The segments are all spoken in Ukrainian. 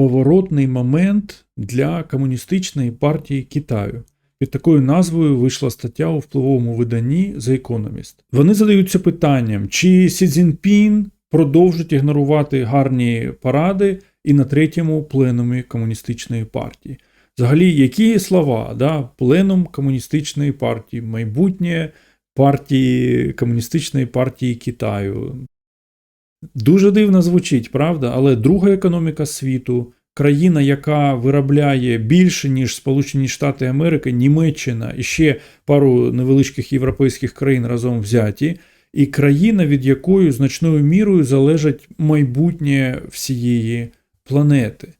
поворотний момент для комуністичної партії Китаю. Під такою назвою вийшла стаття у впливовому виданні The Economist. Вони задаються питанням, чи Сі Цзіньпін продовжить ігнорувати гарні паради і на третьому пленумі комуністичної партії. Взагалі, які слова, да? пленум комуністичної партії, майбутнє партії комуністичної партії Китаю. Дуже дивно звучить, правда? Але друга економіка світу, країна, яка виробляє більше, ніж Сполучені Штати Америки, Німеччина і ще пару невеличких європейських країн разом взяті, і країна, від якої значною мірою залежить майбутнє всієї планети.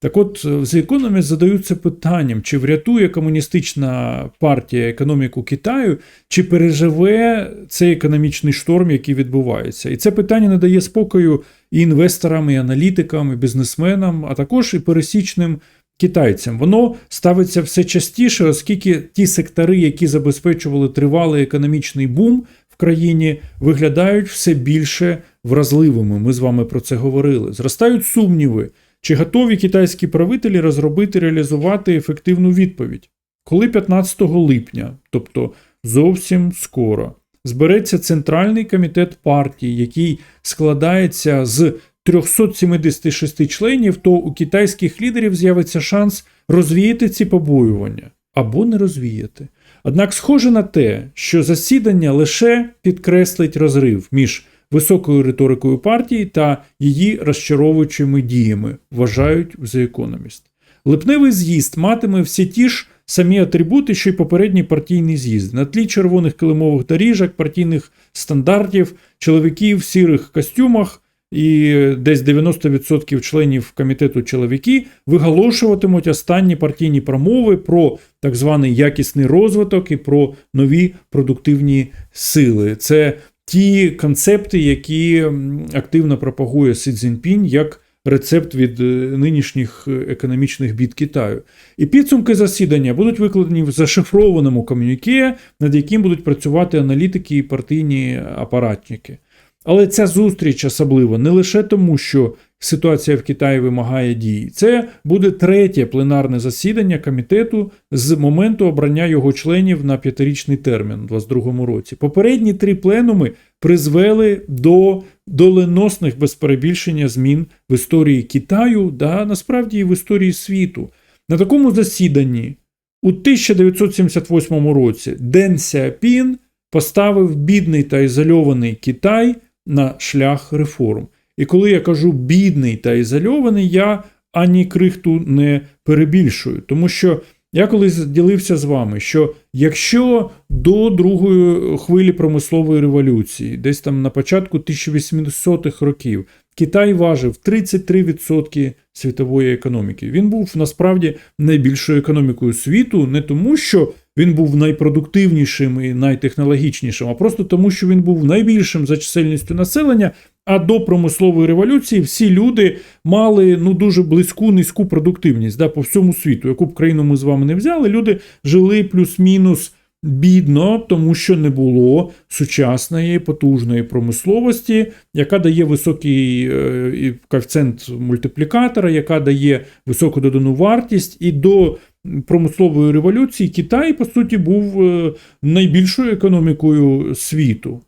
Так от, The Economist задаються питанням, чи врятує комуністична партія економіку Китаю, чи переживе цей економічний шторм, який відбувається. І це питання не дає спокою і інвесторам, і аналітикам, і бізнесменам, а також і пересічним китайцям. Воно ставиться все частіше, оскільки ті сектори, які забезпечували тривалий економічний бум в країні, виглядають все більше вразливими. Ми з вами про це говорили. Зростають сумніви. Чи готові китайські правителі розробити реалізувати ефективну відповідь? Коли 15 липня, тобто зовсім скоро, збереться Центральний комітет партії, який складається з 376 членів, то у китайських лідерів з'явиться шанс розвіяти ці побоювання або не розвіяти. Однак схоже на те, що засідання лише підкреслить розрив між високою риторикою партії та її розчаровуючими діями, вважають в The Economist. Липневий з'їзд матиме всі ті ж самі атрибути, що й попередній партійний з'їзд. На тлі червоних килимових доріжок, партійних стандартів, чоловіків в сірих костюмах і десь 90% членів комітету чоловіки виголошуватимуть останні партійні промови про так званий якісний розвиток і про нові продуктивні сили. Це ті концепти, які активно пропагує Сі Цзіньпінь як рецепт від е, нинішніх е, економічних бід Китаю. І підсумки засідання будуть викладені в зашифрованому ком'юніке, над яким будуть працювати аналітики і партійні апаратники. Але ця зустріч особлива не лише тому, що ситуація в Китаї вимагає дії. Це буде третє пленарне засідання комітету з моменту обрання його членів на п'ятирічний термін у 2022 році. Попередні три пленуми призвели до доленосних без перебільшення змін в історії Китаю, да насправді і в історії світу. На такому засіданні у 1978 році Ден Сяопін поставив бідний та ізольований Китай на шлях реформ. І коли я кажу бідний та ізольований, я ані крихту не перебільшую. Тому що я колись ділився з вами, що якщо до другої хвилі промислової революції, десь там на початку 1800-х років, Китай важив 33% світової економіки, він був насправді найбільшою економікою світу, не тому, що він був найпродуктивнішим і найтехнологічнішим, а просто тому, що він був найбільшим за чисельністю населення. А до промислової революції всі люди мали ну дуже близьку низьку продуктивність да, по всьому світу. Яку б країну ми з вами не взяли, люди жили плюс-мінус бідно, тому що не було сучасної потужної промисловості, яка дає високий е, коефіцієнт мультиплікатора, яка дає високу додану вартість і до. Промислової революції Китай, по суті, був е, найбільшою економікою світу.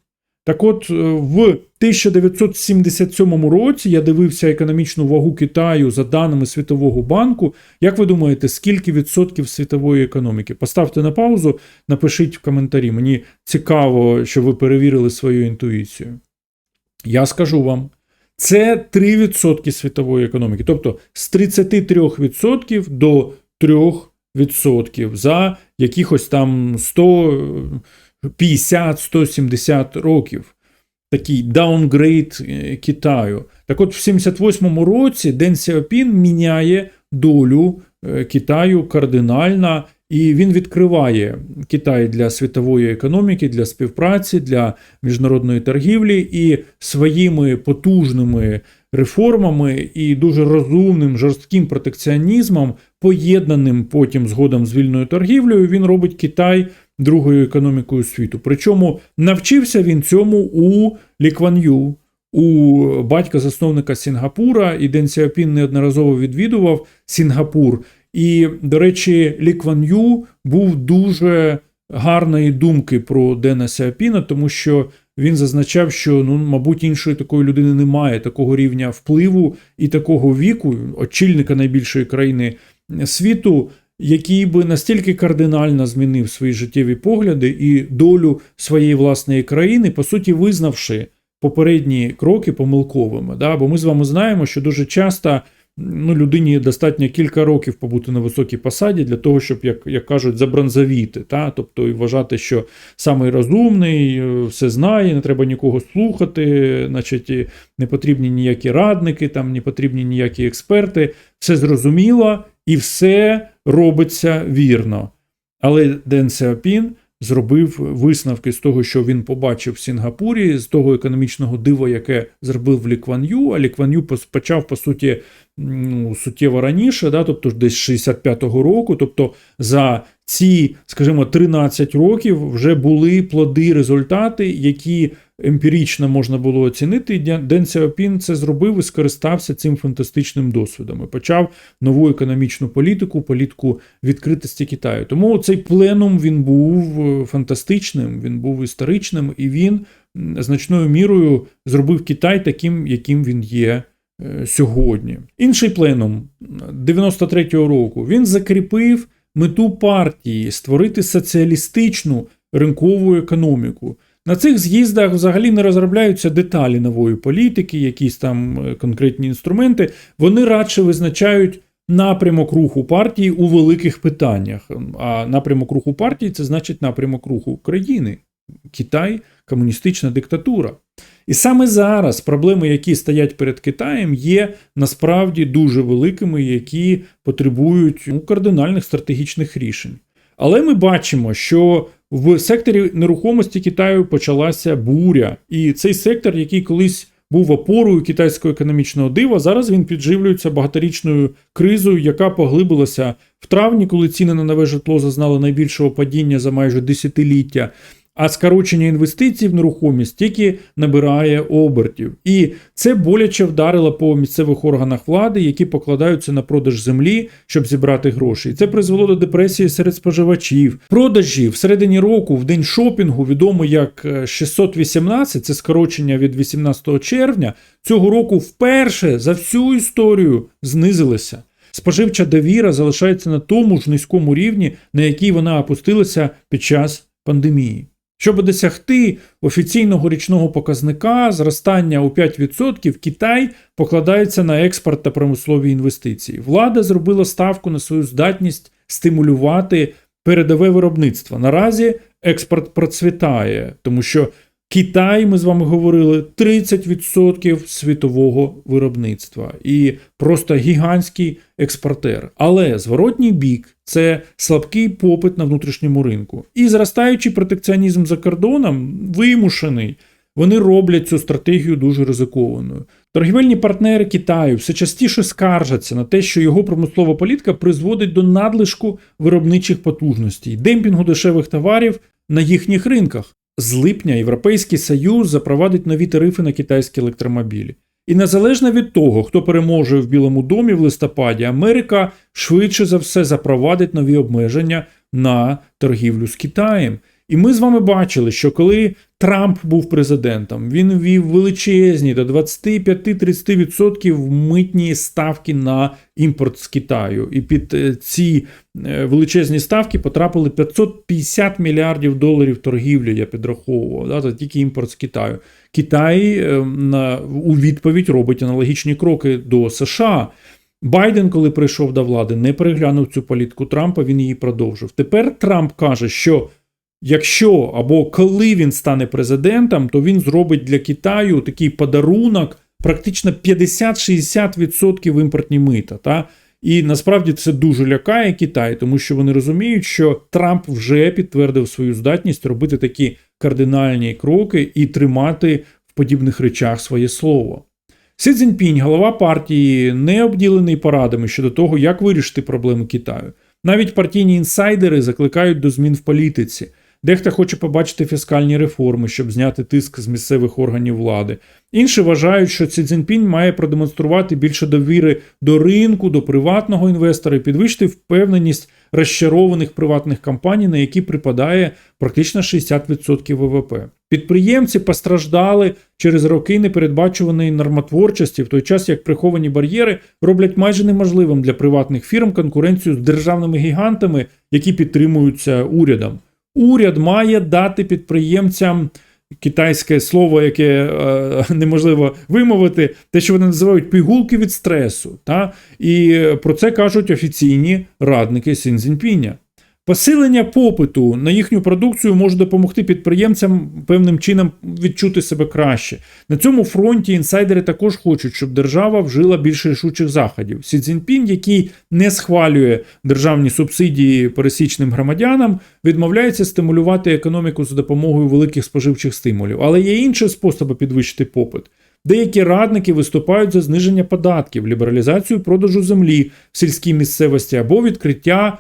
Так от, е, в 1977 році я дивився економічну вагу Китаю за даними Світового банку. Як ви думаєте, скільки відсотків світової економіки? Поставте на паузу, напишіть в коментарі. Мені цікаво, що ви перевірили свою інтуїцію. Я скажу вам. Це 3% світової економіки. Тобто з 33% до 3% за якихось там 150-170 років. Такий даунгрейд е, Китаю. Так от, в 78-му році Ден Сяопін міняє долю е, Китаю кардинально, і він відкриває Китай для світової економіки, для співпраці, для міжнародної торгівлі і своїми потужними реформами і дуже розумним жорстким протекціонізмом, поєднаним потім згодом з вільною торгівлею, він робить Китай другою економікою світу. Причому навчився він цьому у Лікван Ю, у батька засновника Сінгапура, і Ден Сяопін неодноразово відвідував Сінгапур. І, до речі, Лі Кван Ю був дуже гарної думки про Дена Сяопіна, тому що він зазначав, що ну, мабуть, іншої такої людини немає, такого рівня впливу і такого віку, очільника найбільшої країни світу, який би настільки кардинально змінив свої життєві погляди і долю своєї власної країни, по суті, визнавши попередні кроки помилковими. Да? Бо ми з вами знаємо, що дуже часто ну, людині достатньо кілька років побути на високій посаді для того, щоб, як як кажуть, забронзавіти. Та? Тобто і вважати, що самий розумний, е, все знає, не треба нікого слухати, значить, не потрібні ніякі радники, там не потрібні ніякі експерти. Все зрозуміло і все робиться вірно. Але Ден Сяопін зробив висновки з того, що він побачив в Сінгапурі, з того економічного дива, яке зробив Лікван а Лі Кван Ю почав, по суті, ну, суттєво раніше, да, тобто десь 65-го року. Тобто за ці, скажімо, 13 років вже були плоди, результати, які емпірично можна було оцінити. Ден Сяопін це зробив і скористався цим фантастичним досвідом. І почав нову економічну політику, політику відкритості Китаю. Тому цей пленум він був е, фантастичним, він був історичним, і він значною мірою зробив Китай таким, яким він є. Е, сьогодні інший пленум 93-го року він закріпив мету партії створити соціалістичну ринкову економіку. На цих з'їздах взагалі не розробляються деталі нової політики, якісь там е, конкретні інструменти. Вони радше визначають напрямок руху партії у великих питаннях. А напрямок руху партії це значить напрямок руху України. Китай комуністична диктатура. І саме зараз проблеми, які стоять перед Китаєм, є насправді дуже великими, які потребують ну, кардинальних стратегічних рішень. Але ми бачимо, що в секторі нерухомості Китаю почалася буря, і цей сектор, який колись був опорою китайського економічного дива, зараз він підживлюється багаторічною кризою, яка поглибилася в травні, коли ціни на нове житло зазнали найбільшого падіння за майже десятиліття а скорочення інвестицій в нерухомість тільки набирає обертів. І це боляче вдарило по місцевих органах влади, які покладаються на продаж землі, щоб зібрати гроші. І це призвело до депресії серед споживачів. Продажі в середині року, в день шопінгу, відомо як 618, це скорочення від 18 червня, цього року вперше за всю історію знизилися. Споживча довіра залишається на тому ж низькому рівні, на який вона опустилася під час пандемії. Щоб досягти офіційного річного показника зростання у 5%, Китай покладається на експорт та промислові інвестиції. Влада зробила ставку на свою здатність стимулювати передове виробництво. Наразі експорт процвітає, тому що Китай, ми з вами говорили, 30% світового виробництва і просто гігантський експортер. Але зворотній бік це слабкий попит на внутрішньому ринку. І зростаючий протекціонізм за кордоном вимушений. Вони роблять цю стратегію дуже ризикованою. Торгівельні партнери Китаю все частіше скаржаться на те, що його промислова політика призводить до надлишку виробничих потужностей, демпінгу дешевих товарів на їхніх ринках. З липня Європейський Союз запровадить нові тарифи на китайські електромобілі. І незалежно від того, хто переможе в Білому домі в листопаді, Америка швидше за все запровадить нові обмеження на торгівлю з Китаєм. І ми з вами бачили, що коли Трамп був президентом, він ввів величезні до 25-30% митні ставки на імпорт з Китаю. І під е, ці е, величезні ставки потрапили 550 мільярдів доларів торгівлі. Я підраховував да, це тільки імпорт з Китаю. Китай е, у відповідь робить аналогічні кроки до США. Байден, коли прийшов до влади, не переглянув цю політику Трампа, він її продовжив. Тепер Трамп каже, що якщо або коли він стане президентом, то він зробить для Китаю такий подарунок, практично 50-60% імпортні мита. Та? І насправді це дуже лякає Китай, тому що вони розуміють, що Трамп вже підтвердив свою здатність робити такі кардинальні кроки і тримати в подібних речах своє слово. Сі Цзіньпінь, голова партії, не обділений порадами щодо того, як вирішити проблеми Китаю. Навіть партійні інсайдери закликають до змін в політиці. Дехто хоче побачити фіскальні реформи, щоб зняти тиск з місцевих органів влади. Інші вважають, що Ці Цзіньпінь має продемонструвати більше довіри до ринку, до приватного інвестора і підвищити впевненість розчарованих приватних компаній, на які припадає практично 60% ВВП. Підприємці постраждали через роки непередбачуваної нормотворчості, в той час як приховані бар'єри роблять майже неможливим для приватних фірм конкуренцію з державними гігантами, які підтримуються урядом. Уряд має дати підприємцям китайське слово, яке е, неможливо вимовити, те, що вони називають пігулки від стресу. Та? І про це кажуть офіційні радники Сінзінпіня. Посилення попиту на їхню продукцію може допомогти підприємцям певним чином відчути себе краще. На цьому фронті інсайдери також хочуть, щоб держава вжила більше рішучих заходів. Сі Цзіньпінь, який не схвалює державні субсидії пересічним громадянам, відмовляється стимулювати економіку за допомогою великих споживчих стимулів. Але є інші способи підвищити попит. Деякі радники виступають за зниження податків, лібералізацію продажу землі в сільській місцевості або відкриття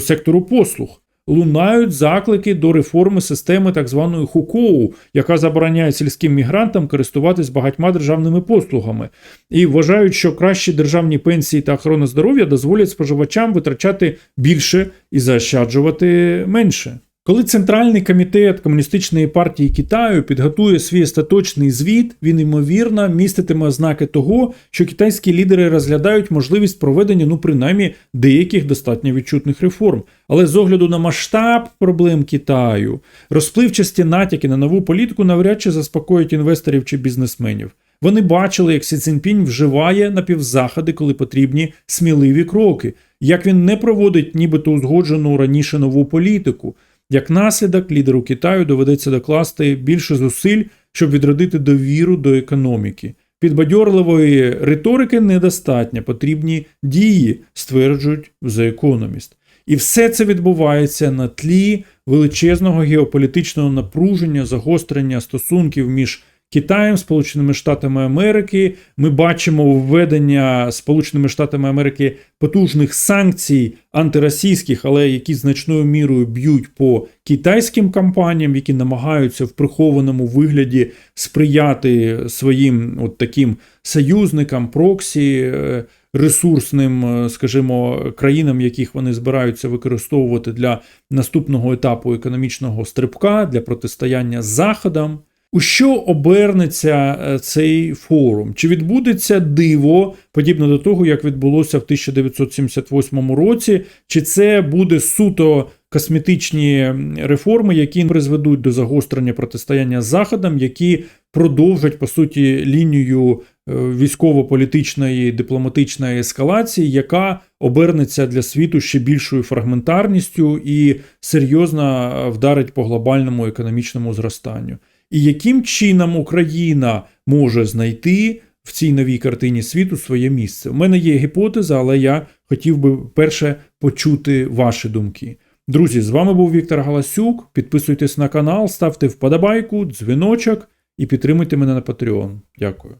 сектору послуг. Лунають заклики до реформи системи так званої хукоу, яка забороняє сільським мігрантам користуватись багатьма державними послугами, і вважають, що кращі державні пенсії та охорона здоров'я дозволять споживачам витрачати більше і заощаджувати менше. Коли Центральний комітет Комуністичної партії Китаю підготує свій остаточний звіт, він ймовірно міститиме ознаки того, що китайські лідери розглядають можливість проведення, ну принаймні, деяких достатньо відчутних реформ. Але з огляду на масштаб проблем Китаю, розпливчасті натяки на нову політику навряд чи заспокоять інвесторів чи бізнесменів. Вони бачили, як Сі Цзіньпінь вживає напівзаходи, коли потрібні сміливі кроки, як він не проводить нібито узгоджену раніше нову політику. Як наслідок, лідеру Китаю доведеться докласти більше зусиль, щоб відродити довіру до економіки. Підбадьорливої риторики недостатньо, потрібні дії, стверджують The Economist. І все це відбувається на тлі величезного геополітичного напруження, загострення стосунків між Китаєм, Сполученими Штатами Америки. Ми бачимо введення Сполученими Штатами Америки потужних санкцій антиросійських, але які значною мірою б'ють по китайським компаніям, які намагаються в прихованому вигляді сприяти своїм от таким союзникам, проксі. е, Ресурсним, е, скажімо, країнам, яких вони збираються використовувати для наступного етапу економічного стрибка, для протистояння з Заходом. У що обернеться е, цей форум? Чи відбудеться диво, подібно до того, як відбулося в 1978 році, чи це буде суто косметичні реформи, які призведуть до загострення протистояння з Заходом, які продовжать по суті лінію е, військово-політичної дипломатичної ескалації, яка обернеться для світу ще більшою фрагментарністю і серйозно е, вдарить по глобальному економічному зростанню. І яким чином Україна може знайти в цій новій картині світу своє місце? У мене є гіпотеза, але я хотів би перше почути ваші думки. Друзі, з вами був Віктор Галасюк. Підписуйтесь на канал, ставте вподобайку, дзвіночок і підтримуйте мене на Patreon. Дякую.